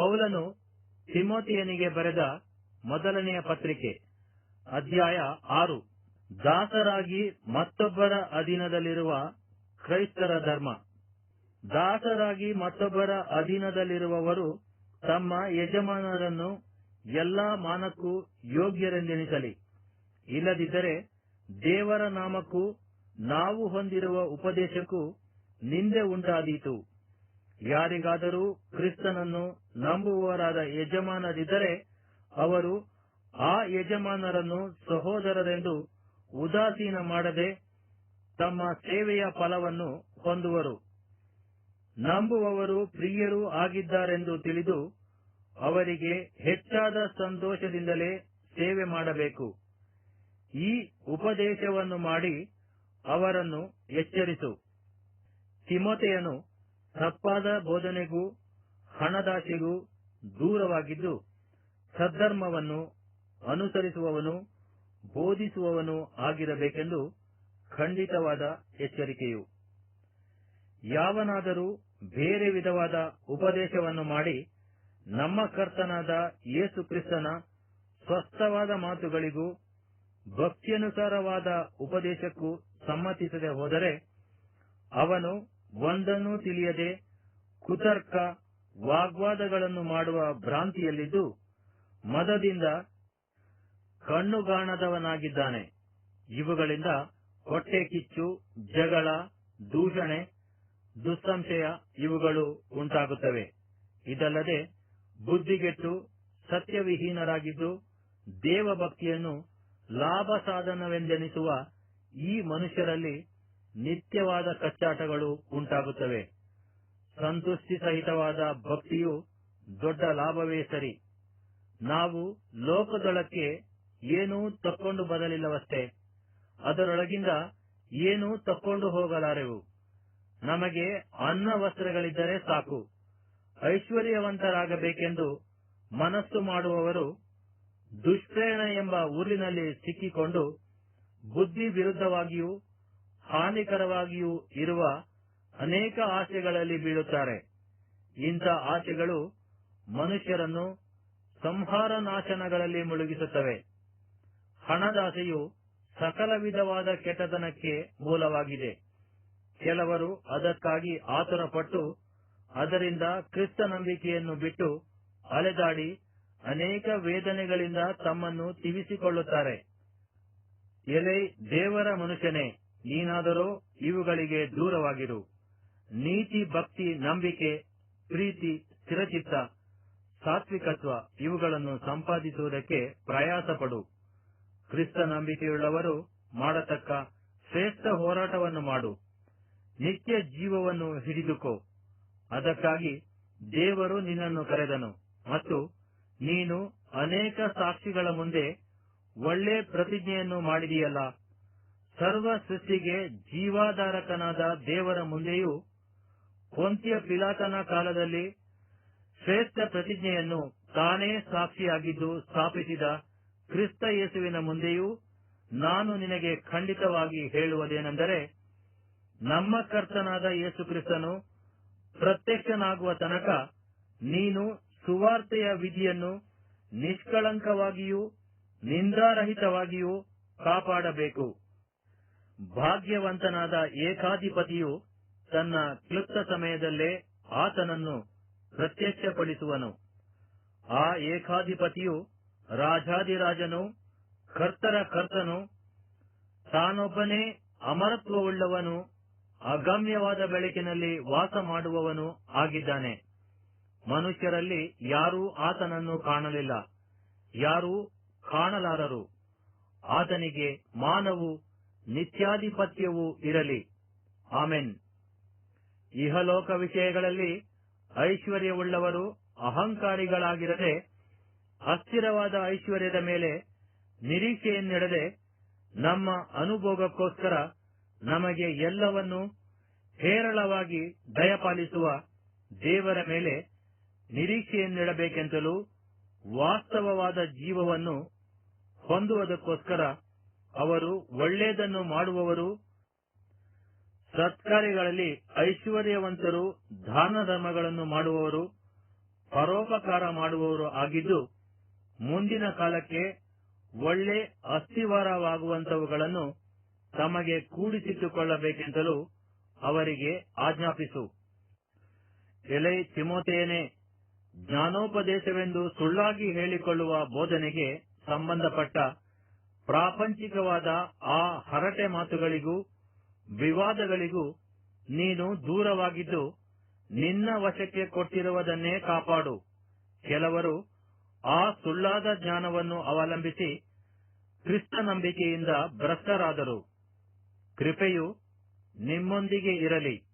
ಪೌಲನು ತಿಮೋತಿಯನಿಗೆ ಬರೆದ ಮೊದಲನೆಯ ಪತ್ರಿಕೆ, ಅಧ್ಯಾಯ ಆರು. ದಾಸರಾಗಿ ಮತ್ತೊಬ್ಬರ ಅಧೀನದಲ್ಲಿರುವ ಕ್ರೈಸ್ತರ ಧರ್ಮ. ದಾಸರಾಗಿ ಮತ್ತೊಬ್ಬರ ಅಧೀನದಲ್ಲಿರುವವರು ತಮ್ಮ ಯಜಮಾನರನ್ನು ಎಲ್ಲಾ ಮಾನಕ್ಕೂ ಯೋಗ್ಯರೆಂದೆಣಿಸಲಿ. ಇಲ್ಲದಿದ್ದರೆ ದೇವರ ನಾಮಕ್ಕೂ ನಾವು ಹೊಂದಿರುವ ಉಪದೇಶಕ್ಕೂ ನಿಂದೆ ಉಂಟಾದೀತು. ಯಾರಿಗಾದರೂ ಕ್ರಿಸ್ತನನ್ನು ನಂಬುವವರಾದ ಯಜಮಾನರಿದ್ದರೆ ಅವರು ಆ ಯಜಮಾನರನ್ನು ಸಹೋದರರೆಂದು ಉದಾಸೀನ ಮಾಡದೆ ತಮ್ಮ ಸೇವೆಯ ಫಲವನ್ನು ಹೊಂದುವರು. ನಂಬುವವರು ಪ್ರಿಯರೂ ಆಗಿದ್ದಾರೆಂದು ತಿಳಿದು ಅವರಿಗೆ ಹೆಚ್ಚಾದ ಸಂತೋಷದಿಂದಲೇ ಸೇವೆ ಮಾಡಬೇಕು. ಈ ಉಪದೇಶವನ್ನು ಮಾಡಿ ಅವರನ್ನು ಎಚ್ಚರಿಸು. ತಿಮೋತೆಯನು ತಪ್ಪಾದ ಬೋಧನೆಗೂ ಹಣದಾಶೆಗೂ ದೂರವಾಗಿದ್ದು ಸದ್ಧರ್ಮವನ್ನು ಅನುಸರಿಸುವವನು, ಬೋಧಿಸುವವನು ಆಗಿರಬೇಕೆಂದು ಖಂಡಿತವಾದ ಎಚ್ಚರಿಕೆಯು. ಯಾವನಾದರೂ ಬೇರೆ ವಿಧವಾದ ಉಪದೇಶವನ್ನು ಮಾಡಿ ನಮ್ಮ ಕರ್ತನಾದ ಯೇಸು ಕ್ರಿಸ್ತನ ಸ್ವಸ್ಥವಾದ ಮಾತುಗಳಿಗೂ ಭಕ್ತಿಯನುಸಾರವಾದ ಉಪದೇಶಕ್ಕೂ ಸಮ್ಮತಿಸದೆ ಹೋದರೆ ಅವನು ಒಂದನ್ನೂ ತಿಳಿಯದೆ ಕುತರ್ಕ ವಾಗ್ವಾದಗಳನ್ನು ಮಾಡುವ ಭ್ರಾಂತಿಯಲ್ಲಿದ್ದು ಮದದಿಂದ ಕಣ್ಣುಗಾಣದವನಾಗಿದ್ದಾನೆ. ಇವುಗಳಿಂದ ಹೊಟ್ಟೆ ಕಿಚ್ಚು, ಜಗಳ, ದೂಷಣೆ, ದುಸ್ಸಂಶಯ ಇವುಗಳು ಉಂಟಾಗುತ್ತವೆ. ಇದಲ್ಲದೆ ಬುದ್ಧಿಗೆಟ್ಟು, ಸತ್ಯವಿಹೀನರಾಗಿದ್ದು ದೇವಭಕ್ತಿಯನ್ನು ಲಾಭ ಸಾಧನವೆಂದೆನಿಸುವ ಈ ಮನುಷ್ಯರಲ್ಲಿ ನಿತ್ಯವಾದ ಕಚ್ಚಾಟಗಳು ಉಂಟಾಗುತ್ತವೆ. ಸಂತುಷ್ಟಿ ಸಹಿತವಾದ ಭಕ್ತಿಯು ದೊಡ್ಡ ಲಾಭವೇ ಸರಿ. ನಾವು ಲೋಕದೊಳಕ್ಕೆ ಏನೂ ತಕ್ಕೊಂಡು ಬರಲಿಲ್ಲವಷ್ಟೇ. ಅದರೊಳಗಿಂದ ಏನೂ ತಕ್ಕೊಂಡು ಹೋಗಲಾರೆವು. ನಮಗೆ ಅನ್ನ ವಸ್ತ್ರಗಳಿದ್ದರೆ ಸಾಕು. ಐಶ್ವರ್ಯವಂತರಾಗಬೇಕೆಂದು ಮನಸ್ಸು ಮಾಡುವವರು ದುಷ್ಪ್ರೇರಣ ಎಂಬ ಊರಿನಲ್ಲಿ ಸಿಕ್ಕಿಕೊಂಡು ಬುದ್ಧಿ ವಿರುದ್ಧವಾಗಿಯೂ ಹಾನಿಕರವಾಗಿಯೂ ಇರುವ ಅನೇಕ ಆಸೆಗಳಲ್ಲಿ ಬೀಳುತ್ತಾರೆ. ಇಂಥ ಆಸೆಗಳು ಮನುಷ್ಯರನ್ನು ಸಂಹಾರ ನಾಶನಗಳಲ್ಲಿ ಮುಳುಗಿಸುತ್ತವೆ. ಹಣದಾಸೆಯು ಸಕಲ ವಿಧವಾದ ಕೆಟ್ಟತನಕ್ಕೆ ಮೂಲವಾಗಿದೆ. ಕೆಲವರು ಅದಕ್ಕಾಗಿ ಆತುರಪಟ್ಟು ಅದರಿಂದ ಕ್ರಿಸ್ತ ನಂಬಿಕೆಯನ್ನು ಬಿಟ್ಟು ಅಲೆದಾಡಿ ಅನೇಕ ವೇದನೆಗಳಿಂದ ತಮ್ಮನ್ನು ತಿವಿಸಿಕೊಳ್ಳುತ್ತಾರೆ. ಎಲೆ ದೇವರ ಮನುಷ್ಯನೇ, ನೀನಾದರೂ ಇವುಗಳಿಗೆ ದೂರವಾಗಿರು. ನೀತಿ, ಭಕ್ತಿ, ನಂಬಿಕೆ, ಪ್ರೀತಿ ಸ್ಥಿರಚಿತ್ತ ಸಾತ್ವಿಕತ್ವ ಇವುಗಳನ್ನು ಸಂಪಾದಿಸುವುದಕ್ಕೆ ಪ್ರಯಾಸಪಡು. ಕ್ರಿಸ್ತ ನಂಬಿಕೆಯುಳ್ಳವರು ಮಾಡತಕ್ಕ ಶ್ರೇಷ್ಠ ಹೋರಾಟವನ್ನು ಮಾಡು. ನಿತ್ಯ ಜೀವವನ್ನು ಹಿಡಿದುಕೋ. ಅದಕ್ಕಾಗಿ ದೇವರು ನಿನ್ನನ್ನು ಕರೆದನು ಮತ್ತು ನೀನು ಅನೇಕ ಸಾಕ್ಷಿಗಳ ಮುಂದೆ ಒಳ್ಳೆ ಪ್ರತಿಜ್ಞೆಯನ್ನು ಮಾಡಿದೆಯಲ್ಲ. ಸರ್ವ ಸೃಷ್ಟಿಗೆ ಜೀವಾಧಾರಕನಾದ ದೇವರ ಮುಂದೆಯೂ ಕೊಂತಿಯ ಪಿಲಾತನ ಕಾಲದಲ್ಲಿ ಶ್ರೇಷ್ಠ ಪ್ರತಿಜ್ಞೆಯನ್ನು ತಾನೇ ಸಾಕ್ಷಿಯಾಗಿದ್ದು ಸ್ಥಾಪಿಸಿದ ಕ್ರಿಸ್ತ ಯೇಸುವಿನ ಮುಂದೆಯೂ ನಾನು ನಿನಗೆ ಖಂಡಿತವಾಗಿ ಹೇಳುವುದೇನೆಂದರೆ, ನಮ್ಮ ಕರ್ತನಾದ ಯೇಸು ಕ್ರಿಸ್ತನು ಪ್ರತ್ಯಕ್ಷನಾಗುವ ತನಕ ನೀನು ಸುವಾರ್ತೆಯ ವಿಧಿಯನ್ನು ನಿಷ್ಕಳಂಕವಾಗಿಯೂ ನಿಂದಾರಹಿತವಾಗಿಯೂ ಕಾಪಾಡಬೇಕು. ಭಾಗ್ಯವಂತನಾದ ಏಕಾಧಿಪತಿಯು ತನ್ನ ಕ್ಲುಪ್ತ ಸಮಯದಲ್ಲೇ ಆತನನ್ನು ಪ್ರತ್ಯಕ್ಷಪಡಿಸುವನು. ಆ ಏಕಾಧಿಪತಿಯು ರಾಜಾದಿರಾಜನು ಕರ್ತರ ಕರ್ತನು, ತಾನೊಬ್ಬನೇ ಅಮರತ್ವವುಳ್ಳವನು, ಅಗಮ್ಯವಾದ ಬೆಳಕಿನಲ್ಲಿ ವಾಸ ಮಾಡುವವನು ಆಗಿದ್ದಾನೆ. ಮನುಷ್ಯರಲ್ಲಿ ಯಾರೂ ಆತನನ್ನು ಕಾಣಲಿಲ್ಲ. ಯಾರೂ ಕಾಣಲಾರರು. ಆತನಿಗೆ ಮಾನವು, ನಿತ್ಯಾಧಿಪತ್ಯವೂ ಇರಲಿ. ಆಮೆನ್. ಇಹಲೋಕ ವಿಷಯಗಳಲ್ಲಿ ಐಶ್ವರ್ಯವುಳ್ಳವರು ಅಹಂಕಾರಿಗಳಾಗಿರದೆ, ಅಸ್ಥಿರವಾದ ಐಶ್ವರ್ಯದ ಮೇಲೆ ನಿರೀಕ್ಷೆಯನ್ನಿಡದೆ ನಮ್ಮ ಅನುಭೋಗಕ್ಕೋಸ್ಕರ ನಮಗೆ ಎಲ್ಲವನ್ನೂ ಹೇರಳವಾಗಿ ದಯಪಾಲಿಸುವ ದೇವರ ಮೇಲೆ ನಿರೀಕ್ಷೆಯನ್ನಿಡಬೇಕೆಂತಲೂ ವಾಸ್ತವವಾದ ಜೀವವನ್ನು ಹೊಂದುವುದಕ್ಕೋಸ್ಕರ ಅವರು ಒಳ್ಳೆಯದನ್ನು ಮಾಡುವವರು ಸತ್ಕಾರ್ಯಗಳಲ್ಲಿ ಐಶ್ವರ್ಯವಂತರು ದಾನ ಧರ್ಮಗಳನ್ನು ಮಾಡುವವರು, ಪರೋಪಕಾರ ಮಾಡುವವರು ಆಗಿದ್ದು, ಮುಂದಿನ ಕಾಲಕ್ಕೆ ಒಳ್ಳೆ ಅಸ್ಥಿವಾರವಾಗುವಂತವುಗಳನ್ನು ತಮಗೆ ಕೂಡಿಸಿಟ್ಟುಕೊಳ್ಳಬೇಕೆಂತಲೂ ಅವರಿಗೆ ಆಜ್ಞಾಪಿಸು. ಎಲೆ ತಿಮೋತೆಯನೇ ಜ್ಞಾನೋಪದೇಶವೆಂದು ಸುಳ್ಳಾಗಿ ಹೇಳಿಕೊಳ್ಳುವ ಬೋಧನೆಗೆ ಸಂಬಂಧಪಟ್ಟ ಪ್ರಾಪಂಚಿಕವಾದ ಆ ಹರಟೆ ಮಾತುಗಳಿಗೂ ವಿವಾದಗಳಿಗೂ ನೀನು ದೂರವಾಗಿದ್ದು ನಿನ್ನ ವಶಕ್ಕೆ ಕೊಟ್ಟಿರುವುದನ್ನೇ ಕಾಪಾಡು. ಕೆಲವರು ಆ ಸುಳ್ಳಾದ ಜ್ಞಾನವನ್ನು ಅವಲಂಬಿಸಿ ಕ್ರಿಸ್ತ ನಂಬಿಕೆಯಿಂದ ಭ್ರಷ್ಟರಾದರು. ಕೃಪೆಯು ನಿಮ್ಮೊಂದಿಗೆ ಇರಲಿ.